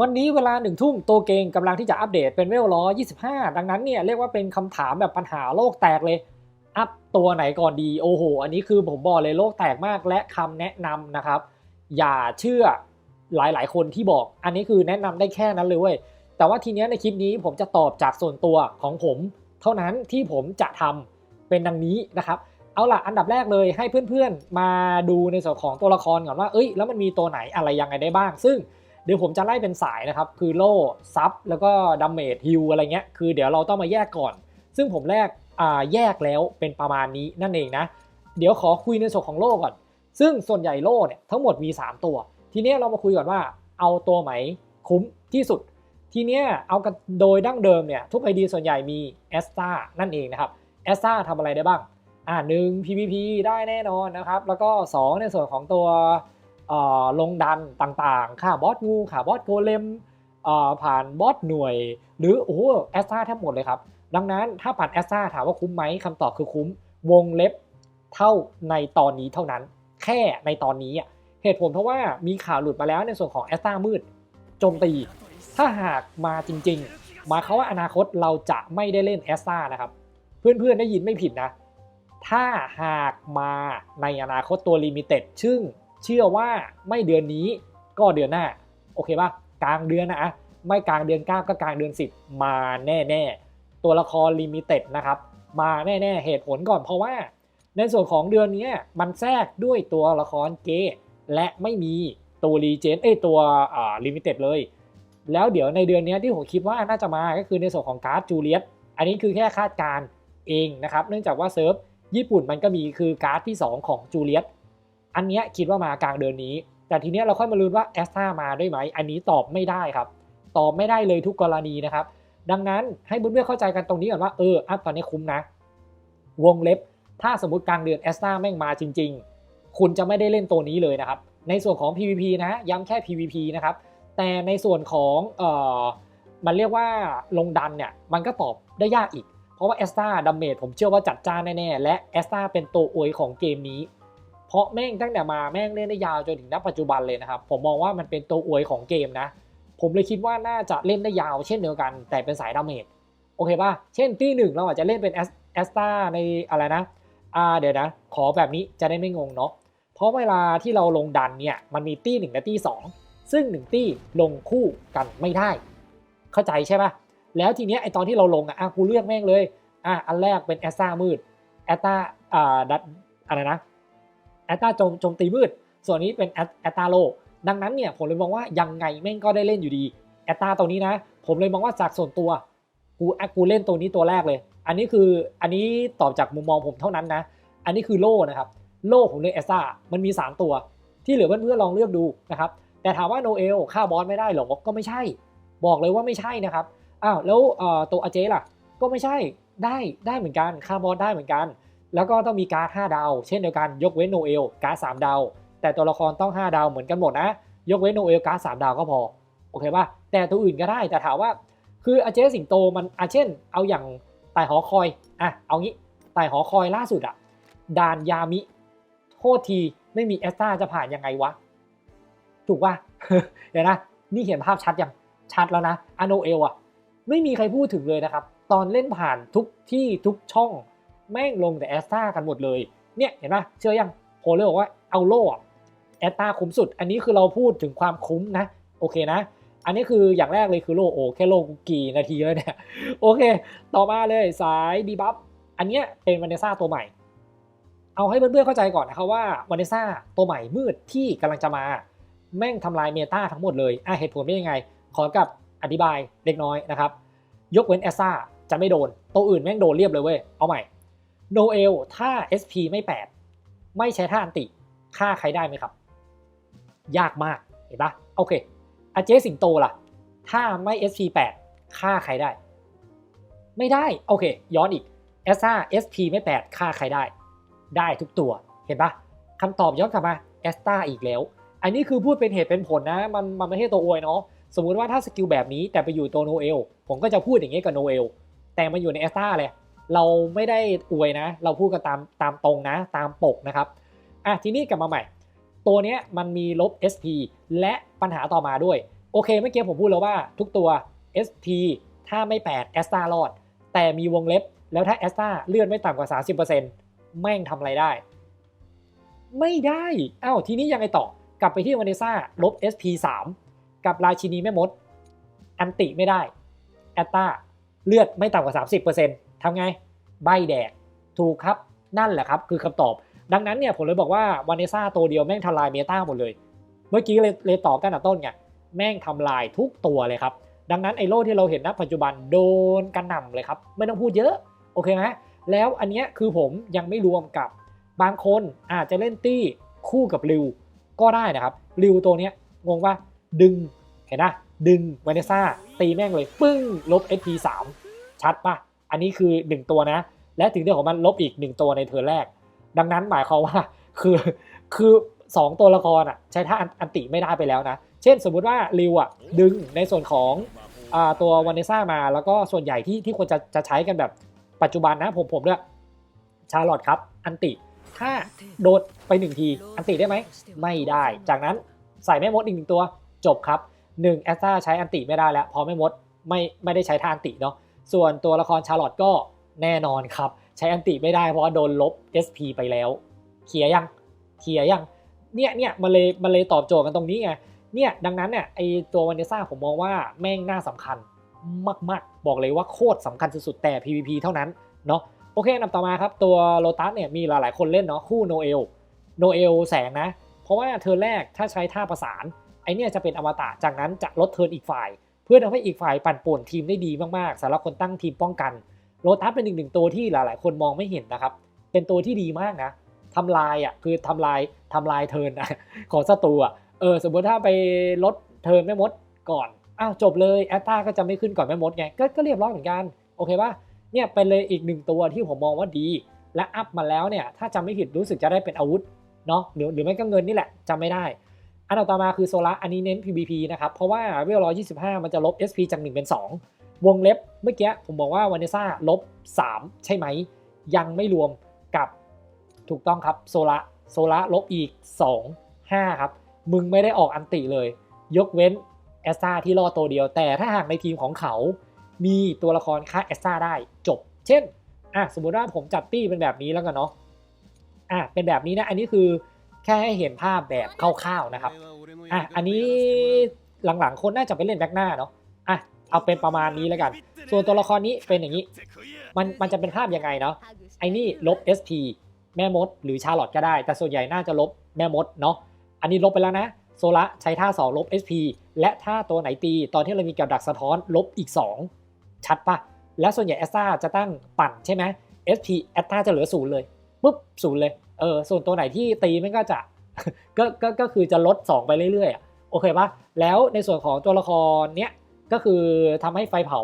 วันนี้เวลาหนึ่งทุ่มตัวเกงกำลังที่จะอัปเดตเป็นเวลล้อ25 ดังนั้นเนี่ยเรียกว่าเป็นคำถามแบบปัญหาโลกแตกเลย อัพตัวไหนก่อนดีโอ้โห อันนี้คือผมบอกเลยโลกแตกมากและคำแนะนำนะครับ อย่าเชื่อหลายๆ คนที่บอก อันนี้คือแนะนำได้แค่นั้นเลยเว้ยแต่ว่าทีเนี้ยในคลิปนี้ผมจะตอบจากส่วนตัวของผม เท่านั้นที่ผมจะทำเป็นดังนี้นะครับเอาล่ะอันดับแรกเลยให้เพื่อนๆมาดูในส่วนของตัวละครก่อนว่าเอ้ยแล้วมันมีตัวไหนอะไรยังไงได้บ้าง ซึ่ง ดี๋ยวผมจะไล่เป็นสายนะครับ คือโล่ซับแล้วก็ดัมเมจฮิลอะไรเงี้ย คือเดี๋ยวเราต้องมาแยกก่อน ซึ่งผมแรกแยกแล้วเป็นประมาณนี้นั่นเองนะ เดี๋ยวขอคุยในส่วนของโล่ก่อน ซึ่งส่วนใหญ่โล่เนี่ยทั้งหมดมี 3 ตัว ทีเนี้ยเรามาคุยก่อนว่าเอาตัวไหนคุ้มที่สุด ทีเนี้ยเอากันโดยดั้งเดิมเนี่ยทุกไอดีส่วนใหญ่มีแอสตานั่นเองนะครับแอสตาทำอะไรได้บ้าง อ่าหนึ่ง PVP ได้แน่นอนนะครับ แล้วก็ 2 ในส่วนของตัว ลงดันต่างๆ ค่าบอสงูค่าบอสโกเลมผ่านบอสหน่วย หรือโอ้แอสตาแทบหมดเลยครับ ดังนั้นถ้าผ่านแอสตาถามว่าคุ้มไหมคำตอบคือคุ้ม วงเล็บเท่าในตอนนี้เท่านั้น แค่ในตอนนี้อะเหตุผลเพราะว่ามีข่าวหลุดมาแล้วในส่วนของแอสตามืดโจมตี ถ้าหากมาจริงๆ มาเขาว่าอนาคตเราจะไม่ได้เล่นแอสตานะครับ เพื่อนๆได้ยินไม่ผิดนะ ถ้าหากมาในอนาคตตัวลิมิเต็ดซึ่ง เชื่อว่าไม่เดือนนี้ก็เดือนหน้า โอเคป่ะกลางเดือนนะอะไม่กลางเดือน9ก็กลางเดือน 10 มาแน่ๆ ตัวละครลิมิเต็ดนะครับ มาแน่ๆ เหตุผลก่อนเพราะว่า ในส่วนของเดือนนี้มันแทรกด้วยตัวละครเกและไม่มีตัวรีเจนเอ้ตัวลิมิเต็ดเลย แล้วเดี๋ยวในเดือนนี้ที่ผมคิดว่าน่าจะมาก็คือในส่วนของการ์ดจูเลียตอันนี้คือแค่คาดการเองนะครับ เนื่องจากว่าเซิร์ฟญี่ปุ่นมันก็มีคือการ์ดที่ 2 ของจูเลียต อันเนี้ยคิดว่ามากลางเดือนนี้ แต่ทีเนี้ยเราค่อยมาลุ้นว่าแอสตามาด้วยไหม อันนี้ตอบไม่ได้ครับ ตอบไม่ได้เลยทุกกรณีนะครับ ดังนั้นให้เพื่อนๆเข้าใจกันตรงนี้ก่อนว่าเอออัพตอนนี้คุ้มนะ วงเล็บ ถ้าสมมติกลางเดือนแอสตาแม่งมาจริง ๆ คุณจะไม่ได้เล่นตัวนี้เลยนะครับ ในส่วนของ PVP นะย้ำแค่ PVP นะครับ แต่ในส่วนของเอ่อมันเรียกว่าลงดันเนี่ยมันก็ตอบได้ยากอีก เพราะว่าแอสตาดัมเมจผมเชื่อว่าจัดจ้านแน่ๆและแอสตาเป็นตัวอวยของเกมนี้ เพราะแม่งตั้งแต่มาแม่งเล่นได้ยาวจนถึงณปัจจุบันเลยนะครับ ผมมองว่ามันเป็นตัวอวยของเกมนะ ผมเลยคิดว่าน่าจะเล่นได้ยาวเช่นเดียวกัน แต่เป็นสายดาเมจโอเคป่ะ เช่นตีหนึ่งเราอาจจะเล่นเป็นแอสตาในอะไรนะอ่าเดี๋ยวนะ ขอแบบนี้จะได้ไม่งงเนาะเพราะเวลาที่เราลงดันเนี่ยมันมีตีหนึ่งและตีสองซึ่งหนึ่งตีลงคู่กันไม่ได้ เข้าใจใช่ป่ะแล้วทีเนี้ยไอตอนที่เราลงอะอะกูเลือกแม่งเลยอะอันแรกเป็นแอสตามืดแอสตาอ่าดัดอะไรนะ แอสตาโจมตีมืด ส่วนนี้เป็นแอสตาโล ดังนั้นเนี่ยผมเลยมองว่ายังไงแม่งก็ได้เล่นอยู่ดีแอตตาตัวนี้นะ ผมเลยมองว่าจากส่วนตัวกูอะกูเล่นตัวนี้ตัวแรกเลย อันนี้คืออันนี้ตอบจากมุมมองผมเท่านั้นนะ อันนี้คือโล่นะครับ โล่ผมเลยแอสตามันมี 3 ตัว ที่เหลือเพื่อนๆลองเลือกดูนะครับแต่ถามว่าโนเอลฆ่าบอสไม่ได้หรอก็ไม่ใช่ บอกเลยว่าไม่ใช่นะครับอ้าวแล้วตัวอาเจล่ะ ก็ไม่ใช่ได้ได้เหมือนกันฆ่าบอสได้เหมือนกัน แล้วก็ต้องมีการ์ด5ดาว เช่นเดียวกันยกเว้นโนเอลการ์ด3ดาว แต่ตัวละครต้อง 5 ดาวเหมือนกันหมดนะ ยกเว้นโนเอลการ์ดสามดาวก็พอ โอเคป่ะ แต่ตัวอื่นก็ได้ แต่ถามว่า คืออาเจสิงโตมันอาเช่น เอาอย่างไต่หอคอย อะ เอางี้ไต่หอคอยล่าสุดอะดานยามิ โทษทีไม่มีแอสตาจะผ่านยังไงวะ ถูกป่ะ เดี๋ยวนะ นี่เห็นภาพชัดยัง ชัดแล้วนะอโนเอลอะไม่มีใครพูดถึงเลยนะครับ ตอนเล่นผ่านทุกที่ทุกช่อง แม่งลงแต่แอสตากันหมดเลย เนี่ยเห็นปะเชื่อยังโพเลยบอกว่าเอาโล่แอตตาคุ้มสุด อันนี้คือเราพูดถึงความคุ้มนะ โอเคนะ อันนี้คืออย่างแรกเลยคือโลโอแค่โลกกี่นาทีแล้วเนี่ยโอเค ต่อมาเลยสายดีบัฟอันเนี้ยเป็นวานเนซ่าตัวใหม่ เอาให้เพื่อนๆเข้าใจก่อนนะครับว่าวานเนซ่าตัวใหม่มืดที่กำลังจะมา แม่งทำลายเมตาทั้งหมดเลยอะเหตุผลเป็นยังไง ขอกับอธิบายเล็กน้อยนะครับ ยกเว้นแอสซ่าจะไม่โดน ตัวอื่นแม่งโดนเรียบเลยเว้ย เอาใหม่ โนเอลถ้า SP ไม่ 8 ไม่ใช้ท่าอันติฆ่าใครได้ไหมครับ ยากมากเห็นปะโอเคอาเจสิงโตล่ะ ถ้าไม่ SP8 ฆ่าใครได้ ไม่ได้ โอเค ย้อนอีกเอสซ่า SP ไม่ 8ฆ่าใครได้ ได้ทุกตัวเห็นปะคำตอบย้อนกลับมาเอสตาอีกแล้ว อันนี้คือพูดเป็นเหตุเป็นผลนะ มันมันไม่ใช่ตัวอวยเนาะสมมุติว่าถ้าสกิลแบบนี้แต่ไปอยู่ตัวโนเอลผมก็จะพูดอย่างนี้กับโนเอลแต่มาอยู่ในเอสตาเลย เราไม่ได้อวยนะ เราพูดกันตามตามตรงนะ ตามปกนะครับอะทีนี้กลับมาใหม่ ตัวเนี้ยมันมีลบ SP และปัญหาต่อมาด้วย โอเคเมื่อกี้ผมพูดแล้วว่าทุกตัว SP ถ้าไม่แปดแอสตารอด แต่มีวงเล็บ แล้วถ้าแอสตาเลื่อนไม่ต่ำกว่า 30%แม่งทำอะไรได้ ไม่ได้อ้าวทีนี้ยังไงต่อกลับไปที่วานิซ่าลบ SP 3 กับราชินีแม่มด อันติไม่ได้แอตตาเลือดไม่ต่ำกว่า 30% ทำไง ใบแดก ถูกครับ นั่นแหละครับ คือคำตอบ ดังนั้นเนี่ยผมเลยบอกว่าวานิซ่าตัวเดียวแม่งทำลายเมตาหมดเลย เมื่อกี้เลยเลยตอบกันแต่ต้นไง แม่งทำลายทุกตัวเลยครับ ดังนั้นไอโล่ที่เราเห็นณปัจจุบันโดนกันหน่ำเลยครับ ไม่ต้องพูดเยอะ โอเคไหมแล้วอันเนี้ยคือผมยังไม่รวมกับบางคนอาจจะเล่นตี้คู่กับริวก็ได้นะครับ ริวตัวเนี้ยงงว่าดึงเห็นนะดึงวานิซ่าตีแม่งเลย ปึ้ง ลบ SP 3 ชัดปะ อันนี้คือ 1 ตัวนะ และถึงเรื่องของมันลบอีก 1 ตัวในเทอร์แรก ดังนั้นหมายความว่าคือคือ 2 ตัวละครอะใช้ท่าอันติไม่ได้ไปแล้วนะ เช่นสมมุติว่าริวอะดึงในส่วนของอตัววานิซ่ามาแล้วก็ส่วนใหญ่ที่ที่ควรจะจะใช้กันแบบปัจจุบันนะผมผมเนี่ยชาร์ลอตครับ อันติถ้าโดดไปหนึ่งที อันติได้ไหม ไม่ได้ จากนั้นใส่แม่มดอีกหนึ่งตัวจบครับ1แอสตาใช้อันติไม่ได้แล้วพราะแม่มดไม่ไม่ได้ใช้ท่าอันติเนาะ ส่วนตัวละครชาร์ลอตก็แน่นอนครับ ใช้อันติไม่ได้เพราะว่าโดนลบ SP ไปแล้วเคลียร์ยังเคลียร์ยังเนี่ยเนี่ยมันเลยมันเลยตอบโจทย์กันตรงนี้ไงเนี่ยดังนั้นเนี่ยไอตัววานิซ่าผมมองว่าแม่งน่าสำคัญมากๆ บอกเลยว่าโคตรสำคัญสุดๆแต่ PVP เท่านั้นเนาะโอเคอันดับต่อมาครับ ตัวโลตัสเนี่ยมีหลายๆคนเล่นเนาะคู่โนเอลโนเอลแสงนะ เพราะว่าเทอแรกถ้าใช้ท่าประสานไอเนี่ยจะเป็นอมตะจากนั้นจะลดเทินอีกฝ่าย พื่อทำให้อีกฝ่ายปั่นป่วนทีมได้ดีมากๆสำหรับคนตั้งทีมป้องกันโลตัสเป็นอีกหนึ่งตัวที่หลาย ๆ คนมองไม่เห็นนะครับ เป็นตัวที่ดีมากนะทำลายอะคือทำลายทำลายเทิร์นะของศัตรูอะเออสมมติถ้าไปลดเทิร์นแม่มดก่อนอ้าวจบเลยแอตตาก็จะไม่ขึ้นก่อนแม่มดไงก็ก็เรียบร้อยเหมือนกันโอเคปะเนี่ยเป็นเลยอีกหนึ่งตัวที่ผมมองว่าดี และอัพมาแล้วเนี่ยถ้าจำไม่ผิดรู้สึกจะได้เป็นอาวุธเนาะหรือหรือไม่ก็เงินนี่แหละจำไม่ได้ อันต่อมาคือโซล่าอันนี้เน้น PVP นะครับ เพราะว่าเวล125มันจะลบ SP จาก 1 เป็น 2 วงเล็บเมื่อกี้ผมบอกว่าวานิซ่าลบ 3 ใช่ไหม ยังไม่รวมกับถูกต้องครับโซล่าโซล่าลบอีก 2 5 ครับ มึงไม่ได้ออกอันติเลย ยกเว้นแอสตาที่รอตัวเดียว แต่ถ้าหากในทีมของเขามีตัวละครค่าแอสตาได้จบ เช่นอะสมมุติว่าผมจัดตี้เป็นแบบนี้แล้วกันเนาะอะเป็นแบบนี้นะ อันนี้คือ แค่ให้เห็นภาพแบบคร่าวๆนะครับอะอันนี้หลังๆคนน่าจะไปเล่นแบ็กหน้าเนาะอะเอาเป็นประมาณนี้แล้วกัน ส่วนตัวละครนี้เป็นอย่างนี้ มันมันจะเป็นภาพยังไงเนาะไอ้นี่ลบ SP แม่มด หรือชาร์ลอตก็ได้ แต่ส่วนใหญ่น่าจะลบแม่มดเนาะอันนี้ลบไปแล้วนะโซละใช้ท่า 2 ลบ SP และถ้าตัวไหนตี ตอนที่เรามีกับดักสะท้อนลบอีก 2 ชัดปะและส่วนใหญ่แอสตาจะตั้งปั่นใช่ไหม SP แอสตาจะเหลือศูนย์เลยปุ๊บศูนย์เลย เออส่วนตัวไหนที่ตีมันก็จะก็ก็ก็คือจะลด 2 ไปเรื่อยๆอโอเคปะแล้วในส่วนของตัวละครเนี้ยก็คือทำให้ไฟเผา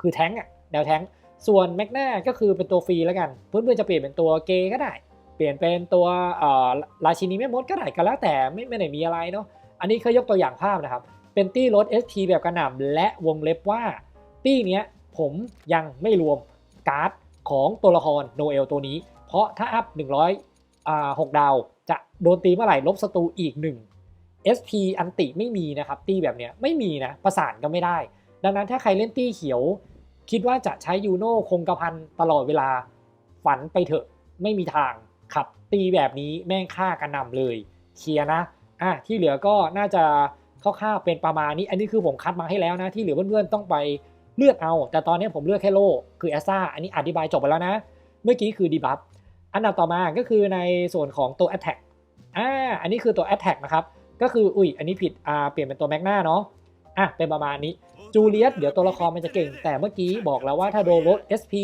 คือแท้งอะแนวแท้งส่วนแมกนาก็คือเป็นตัวฟรีแล้วกัน เพื่อนๆจะเปลี่ยนเป็นตัวเกย์ก็ได้ เปลี่ยนเป็นตัวเอ่อราชินีแม่มดก็ได้ก็แล้วแต่ไม่ไม่ได้มีอะไรเนาะอันนี้เคยยกตัวอย่างภาพนะครับ เป็นตี้รถ SP แบบกระหน่ำและวงเล็บว่าตี้เนี้ยผมยังไม่รวมการ์ดของตัวละครโนเอลตัวนี้ เพราะถ้าอัพ100 อ่า6ดาว จะโดนตีเมื่อไหร่ลบศัตรูอีก1 SP อันติไม่มีนะครับ ตีแบบเนี้ยไม่มีนะ ประสานก็ไม่ได้ ดังนั้นถ้าใครเล่นตีเขียว คิดว่าจะใช้ยูโน่คงกระพันตลอดเวลาฝันไปเถอะไม่มีทางครับตีแบบนี้แม่งฆ่ากันนำเลยเคลียนะอะที่เหลือก็น่าจะคร่าวๆเป็นประมาณนี้ อันนี้คือผมคัดมาให้แล้วนะ ที่เหลือเพื่อนๆต้องไปเลือกเอา แต่ตอนนี้ผมเลือกแค่โลคือแอสซาอันนี้อธิบายจบไปแล้วนะ เมื่อกี้คือดีบัฟ อันดับต่อมาก็คือในส่วนของตัว Attack อ่าอันนี้คือตัว Attack นะครับก็คืออุ้ยอันนี้ผิดอ่าเปลี่ยนเป็นตัวแมกนาเนาะอะเป็นประมาณนี้จูเลียสเดี๋ยวตัวละครมันจะเก่ง แต่เมื่อกี้บอกแล้วว่าถ้าโดนลด SP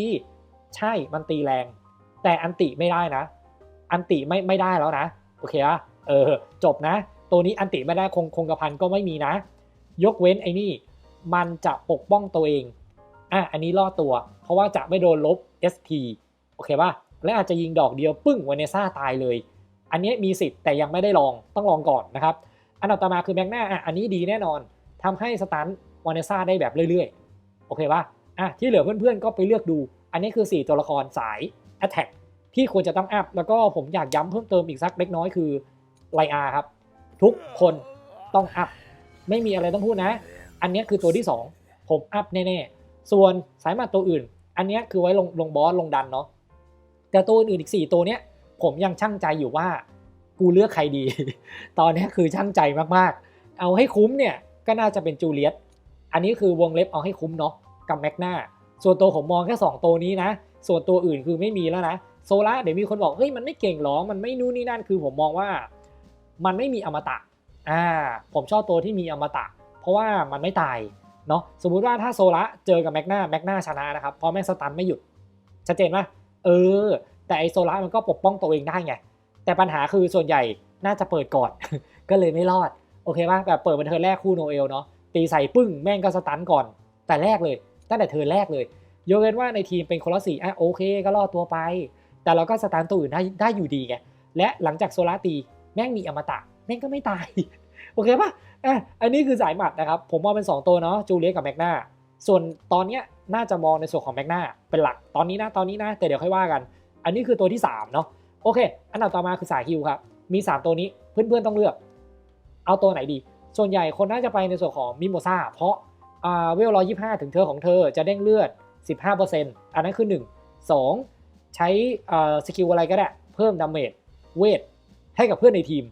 ใช่มันตีแรง แต่อันติไม่ได้นะ อันติไม่ไม่ได้แล้วนะ โอเคอะเออจบนะ ตัวนี้อันติไม่ได้คงคงกระพันก็ไม่มีนะ ยกเว้นไอ้นี่มันจะปกป้องตัวเองอะอันนี้รอดตัว เพราะว่าจะไม่โดนลบ SP โอเคป่ะ และอาจจะยิงดอกเดียวปึ้งวาเนซ่าตายเลย อันนี้มีสิทธิ์แต่ยังไม่ได้ลองต้องลองก่อนนะครับ อันดับต่อมาคือแมกนาอะอันนี้ดีแน่นอนทำให้สตันวาเนซ่าได้แบบเรื่อยๆ โอเคป่ะอะที่เหลือเพื่อนๆก็ไปเลือกดู อันนี้คือ 4 ตัวละครสาย Attack ที่ควรจะต้องอัพแล้วก็ผมอยากย้ำเพิ่มเติมอีกสักเล็กน้อยคือไลอาครับ ทุกคนต้องอัพไม่มีอะไรต้องพูดนะ อันนี้คือตัวที่ 2 ผมอัพแน่ๆ ส่วนสายมัดตัวอื่น อันนี้คือไว้ลงลงบอสลงดันเนาะ แต่ตัวอื่นอีก 4 ตัวเนี้ยผมยังช่างใจอยู่ว่ากูเลือกใครดี ตอนนี้คือช่างใจมากๆ เอาให้คุ้มเนี่ยก็น่าจะเป็นจูเลียต อันนี้คือวงเล็บเอาให้คุ้มเนาะกับแมกนาส่วนตัวผมมองแค่ 2 ตัวนี้นะ ส่วนตัวอื่นคือไม่มีแล้วนะ โซล่าเดี๋ยวมีคนบอกเฮ้ยมันไม่เก่งหรอ มันไม่นู่นนี่นั่น คือผมมองว่า มันไม่มีอมตะ อ่า ผมชอบตัวที่มีอมตะ เพราะว่ามันไม่ตาย เนาะ สมมุติว่าถ้าโซละเจอกับแมกนาแมกนาชนะนะครับ เพราะแม่งสตันไม่หยุด ชัดเจนปะ เออ แต่ไอโซละมันก็ปกป้องตัวเองได้ไง แต่ปัญหาคือส่วนใหญ่น่าจะเปิดก่อน ก็เลยไม่รอด โอเคป่ะแบบเปิดเป็นเทิร์แรกคู่โนเอลเนาะตีใส่ปึ้งแม่งก็สตันก่อน แต่แรกเลย ตั้งแต่เทิร์นแรกเลยยกเว้นว่าในทีมเป็นคนละสีอะโอเคก็รอดตัวไป แต่เราก็สตันตัวอื่นได้ได้อยู่ดีไง และหลังจากโซล่าตีแม่งมีอมตะ แม่งก็ไม่ตาย โอเคปะอะอันนี้คือสายหมัดนะครับ ผมมองเป็น 2 ตัวเนาะจูเลียกับแมกนาส่วนตอนเนี้ย น่าจะมองในส่วนของแมกนาเป็นหลักตอนนี้นะตอนนี้นะแต่เดี๋ยวค่อยว่ากัน อันนี้คือตัวที่3เนาะโอเค อันดับต่อมาคือสายฮิลครับมี 3 ตัวนี้เพื่อนๆต้องเลือก เอาตัวไหนดี ส่วนใหญ่คนน่าจะไปในส่วนของมิโมซาเพราะอาเวลร้อยยี่ห้าถึงเธอของเธอจะเด้งเลือด 15%อันนั้นคือ 1 2 ใช้สกิลอะไรก็ได้ เพิ่มดาเมจเวทให้กับเพื่อนในทีม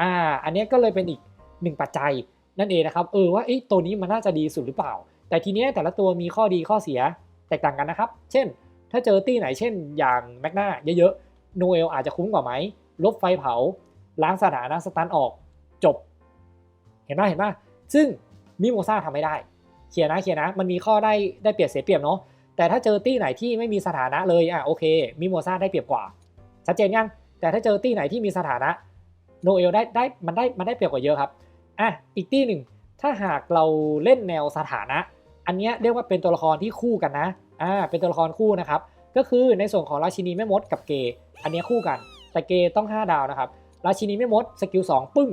อ่าอันนี้ก็เลยเป็นอีกหนึ่งปัจจัยนั่นเองนะครับเออว่าไอ้ตัวนี้มันน่าจะดีสุดหรือเปล่า แต่ทีเนี้ยแต่ละตัวมีข้อดีข้อเสียแตกต่างกันนะครับ เช่น ถ้าเจอตี้ไหนเช่น อย่างแมกนาเยอะๆโนเอลอาจจะคุ้มกว่าไหม ลบไฟเผา ล้างสถานะสตันออกจบ เห็นไหมเห็นไหมซึ่งมิโมซาทำไม่ได้เคลียร์นะเคลียร์นะ มันมีข้อได้ได้เปรียบเสียเปรียบเนาะแต่ถ้าเจอตี้ไหนที่ไม่มีสถานะเลยอะโอเคมิโมซาได้เปรียบกว่า ชัดเจนยัง แต่ถ้าเจอตี้ไหนที่มีสถานะโนเอลได้ได้มันได้มันได้เปรียบกว่าเยอะครับอะอีกตี้หนึ่งถ้าหากเราเล่นแนวสถานะ อันนี้เรียกว่าเป็นตัวละครที่คู่กันนะอ่าเป็นตัวละครคู่นะครับก็คือในส่วนของราชินีแม่มดกับเกย์อันนี้คู่กัน แต่เกย์ต้อง 5 ดาวนะครับราชินีแม่มดสกิล2ปึ้ง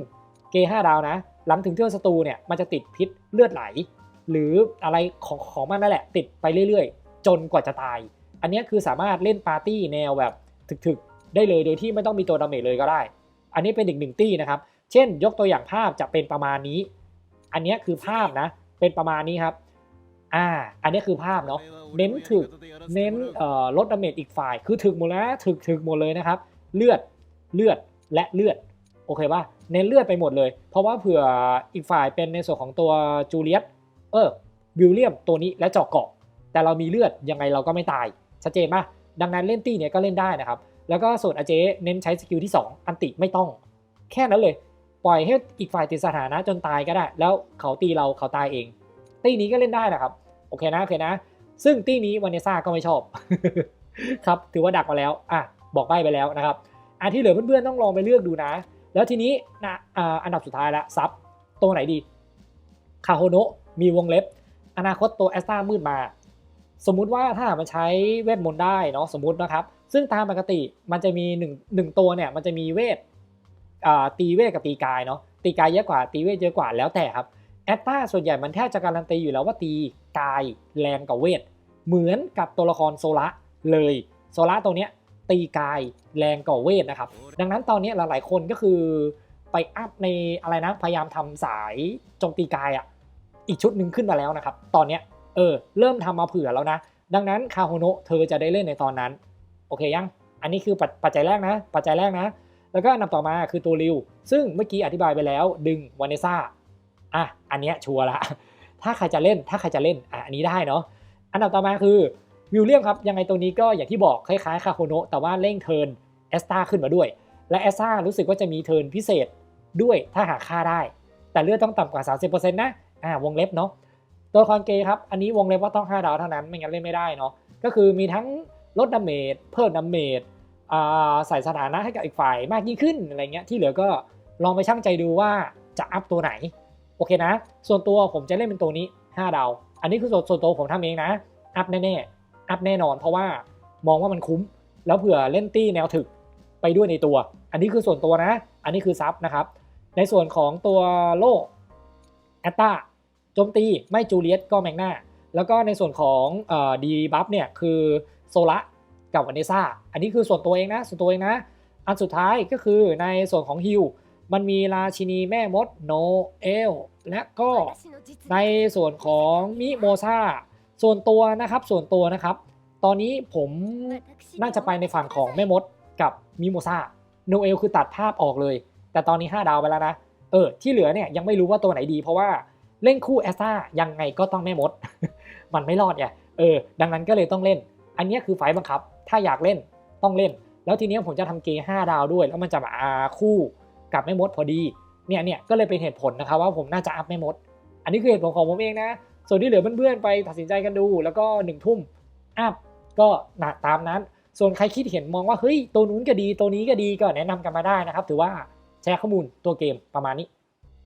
เกย์5ดาวนะ หลังถึงเทือกศัตรูเนี่ยมันจะติดพิษเลือดไหล หรืออะไรของของมันนั่นแหละ ติดไปเรื่อยๆ จนกว่าจะตาย อันนี้คือสามารถเล่นปาร์ตี้แนวแบบถึกๆ ได้เลยโดยที่ไม่ต้องมีตัวดาเมจเลยก็ได้ อันนี้เป็นอีกหนึ่งตี้นะครับ เช่น ยกตัวอย่างภาพจะเป็นประมาณนี้ อันนี้คือภาพนะเป็นประมาณนี้ครับ อ่า อันนี้คือภาพเนาะ เน้นถึก เน้นลดดาเมจอีกฝ่าย คือถึกหมดแล้วถึกถึกหมดเลยนะครับ เลือด เลือด และเลือด โอเคป่ะ เน้นเลือดไปหมดเลย เพราะว่าเผื่ออีกฝ่ายเป็นในส่วนของตัวจูเลียต เออ วิลเลียมตัวนี้และเจาะเกาะ แต่เรามีเลือดยังไงเราก็ไม่ตาย ชัดเจนป่ะ ดังนั้นเล่นตี้เนี่ยก็เล่นได้นะครับ แล้วก็ส่วนอาเจเน้นใช้สกิลที่ 2 อันติไม่ต้อง แค่นั้นเลย ปล่อยให้อีกฝ่ายติดสถานะจนตายก็ได้ แล้วเขาตีเราเขาตายเอง ตี้นี้ก็เล่นได้นะครับ โอเคนะโอเคนะ ซึ่งตี้นี้วานเนซ่าก็ไม่ชอบครับถือว่าดักมาแล้วอะบอกใบไปแล้วนะครับอะที่เหลือเพื่อนๆต้องลองไปเลือกดูนะ แล้วทีนี้นะอันดับสุดท้ายละซับตัวไหนดีคาโฮโนะมีวงเล็บ อนาคตตัวแอสตามืดมา สมมุติว่าถ้ามันใช้เวทมนต์ได้เนาะสมมุตินะครับ ซึ่งตามปกติมันจะมี1งตัวเนี่ยมันจะมีเวทตีเวทกับตีกายเนาะตีกายเยอะกว่าตีเวทเยอะกว่าแล้วแต่ครับแอตตาส่วนใหญ่มันแทบจะการันตีอยู่แล้วว่าตี กายแรงกับเวท เหมือนกับตัวละครโซละเลยโซละตัวเนี้ยตีกายแรงกว่าเวทนะครับ ดังนั้นตอนนี้หลายๆคนก็คือไปอัพในอะไรนะพยายามทำสายโจมตีกายอะ่ะอีกชุดหนึ่งขึ้นมาแล้วนะครับ ตอนเนี้ยเออเริ่มทำมาเผื่อแล้วนะ ดังนั้นคาโฮโนะเธอจะได้เล่นในตอนนั้น โอเคยัง อันนี้คือปัจปัจจัยแรกนะ ปัจจัยแรกนะ แล้วก็อันดับต่อมาคือตัวริว ซึ่งเมื่อกี้อธิบายไปแล้วดึงวานเนซ่าอะอันเนี้ยชัวร์ละ ถ้าใครจะเล่นถ้าใครจะเล่นอะอันนี้ได้เนาะอันดับต่อมาคือวิลเลียมครับยังไงตัวนี้ก็อย่างที่บอกคล้ายๆคาโฮโนะแต่ว่าเร่งเทิร์นแอสตาขึ้นมาด้วย และแอสตารู้สึกว่าจะมีเทิร์นพิเศษด้วยถ้าหากฆ่าได้ แต่เลือดต้องต่ำกว่า 30%นะอ่าวงเล็บเนาะตัวคอนเกครับอันนี้วงเล็บว่าต้อง5ดาวเท่านั้นไม่งั้นเล่นไม่ได้เนาะก็คือมีทั้งลดดาเมจเพิ่มดาเมจอ่าใส่สถานะให้กับอีกฝ่ายมากยิ่งขึ้นอะไรเงี้ยที่เหลือก็ลองไปชั่งใจดูว่าจะอัพตัวไหน อเคนะ ส่วนตัวผมจะเล่นเป็นตัวนี้ 5 ดาว อันนี้คือส่วนส่วนตัวผมทำเองนะ อัพแน่ๆ อัพแน่นอน เพราะว่ามองว่ามันคุ้ม แล้วเผื่อเล่นตี้แนวถึกไปด้วยในตัว อันนี้คือส่วนตัวนะ อันนี้คือซับนะครับ ในส่วนของตัวโลแอตตาโจมตีไม่จูเลียตก็แมกนาแล้วก็ในส่วนของดีบัฟเนี่ยคือโซละกับวานเนซ่าอันนี้คือส่วนตัวเองนะ ส่วนตัวเองนะ อันสุดท้ายก็คือในส่วนของฮิล มันมีราชินีแม่มดโนเอลและก็ในส่วนของมิโมซาส่วนตัวนะครับส่วนตัวนะครับ ตอนนี้ผมน่าจะไปในฝั่งของแม่มดกับมิโมซาโนเอลคือตัดภาพออกเลย แต่ตอนนี้ 5 ดาวไปแล้วนะ เออ ที่เหลือเนี่ยยังไม่รู้ว่าตัวไหนดี เพราะว่าเล่นคู่แอสตายังไงก็ต้องแม่มด มันไม่รอดไงเออ ดังนั้นก็เลยต้องเล่น อันเนี้ยคือไฟล์บังคับ ถ้าอยากเล่นต้องเล่น แล้วทีเนี้ยผมจะทำเกย์5ดาวด้วย แล้วมันจะมาคู่ กับแม่มดพอดีเนี่ยเนี่ยก็เลยเป็นเหตุผลนะครับว่าผมน่าจะอัพแม่มด อันนี้คือเหตุผลของผมเองนะ ส่วนที่เหลือเพื่อนๆไปตัดสินใจกันดู แล้วก็หนึ่งทุ่มอัพก็นาตามนั้น ส่วนใครคิดเห็นมองว่าเฮ้ยตัวนู้นก็ดีตัวนี้ก็ดีก็แนะนำกันมาได้นะครับ ถือว่าแชร์ข้อมูลตัวเกมประมาณนี้